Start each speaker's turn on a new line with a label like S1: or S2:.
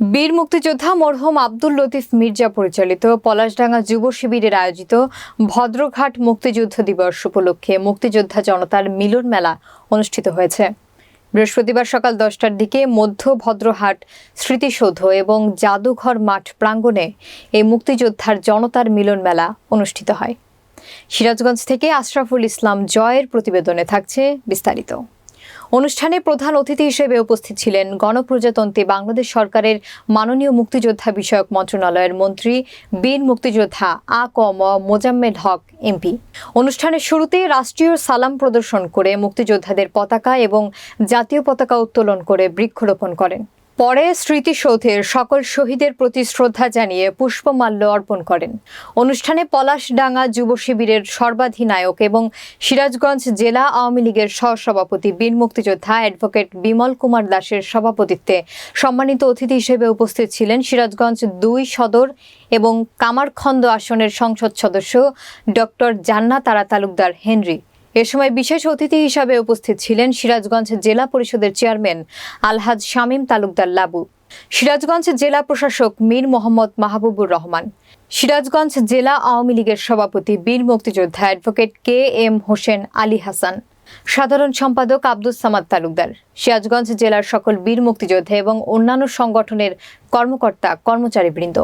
S1: বীর মুক্তিযোদ্ধা মরহুম আব্দুল লতিফ মির্জা পরিচালিত পলাশডাঙ্গা যুব শিবিরের আয়োজিত ভদ্রঘাট মুক্তিযুদ্ধ দিবস উপলক্ষে মুক্তিযোদ্ধা জনতার মিলন মেলা অনুষ্ঠিত হয়েছে। বৃহস্পতিবার সকাল দশটার দিকে মধ্য ভদ্রহাট স্মৃতিসৌধ এবং জাদুঘর মাঠ প্রাঙ্গণে এই মুক্তিযোদ্ধার জনতার মিলন মেলা অনুষ্ঠিত হয়। সিরাজগঞ্জ থেকে আশরাফুল ইসলাম জয়ের প্রতিবেদনে থাকছে বিস্তারিত। অনুষ্ঠানে প্রধান অতিথি হিসেবে উপস্থিত ছিলেন গণপ্রজাতন্ত্রী বাংলাদেশ সরকারের মাননীয় মুক্তিযোদ্ধা বিষয়ক মন্ত্রণালয়ের মন্ত্রী, বীর মুক্তিযোদ্ধা আ ক ম মোজাম্মেদ হক এমপি অনুষ্ঠানের শুরুতে রাষ্ট্রীয় সালাম প্রদর্শন করে মুক্তিযোদ্ধাদের পতাকা এবং জাতীয় পতাকা উত্তোলন করে বৃক্ষরোপণ করেন। পরে স্মৃতিসৌধের সকল শহীদের প্রতি শ্রদ্ধা জানিয়ে পুষ্পমাল্য অর্পণ করেন। অনুষ্ঠানে পলাশডাঙ্গা যুব শিবিরের সর্বাধিনায়ক এবং সিরাজগঞ্জ জেলা আওয়ামী লীগের সহসভাপতি বীর মুক্তিযোদ্ধা অ্যাডভোকেট বিমল কুমার দাসের সভাপতিত্বে সম্মানিত অতিথি হিসেবে উপস্থিত ছিলেন সিরাজগঞ্জ দুই সদর এবং কামারখন্দ আসনের সংসদ সদস্য ডক্টর জান্নাত তারা তালুকদার হেনরি। এ সময় বিশেষ অতিথি হিসাবে উপস্থিত ছিলেন সিরাজগঞ্জ জেলা পরিষদের চেয়ারম্যান আলহাজ শামীম তালুকদার লাবু, সিরাজগঞ্জ জেলা প্রশাসক মীর মোহাম্মদ মাহবুবুর রহমান, সিরাজগঞ্জ জেলা আওয়ামী লীগের সভাপতি বীর মুক্তিযোদ্ধা advocate K M Hossain Ali Hasan, সাধারণ সম্পাদক আব্দুস সামাদ তালুকদার, সিরাজগঞ্জ জেলার সকল বীর মুক্তিযোদ্ধা এবং অন্যান্য সংগঠনের কর্মকর্তা কর্মচারীবৃন্দ।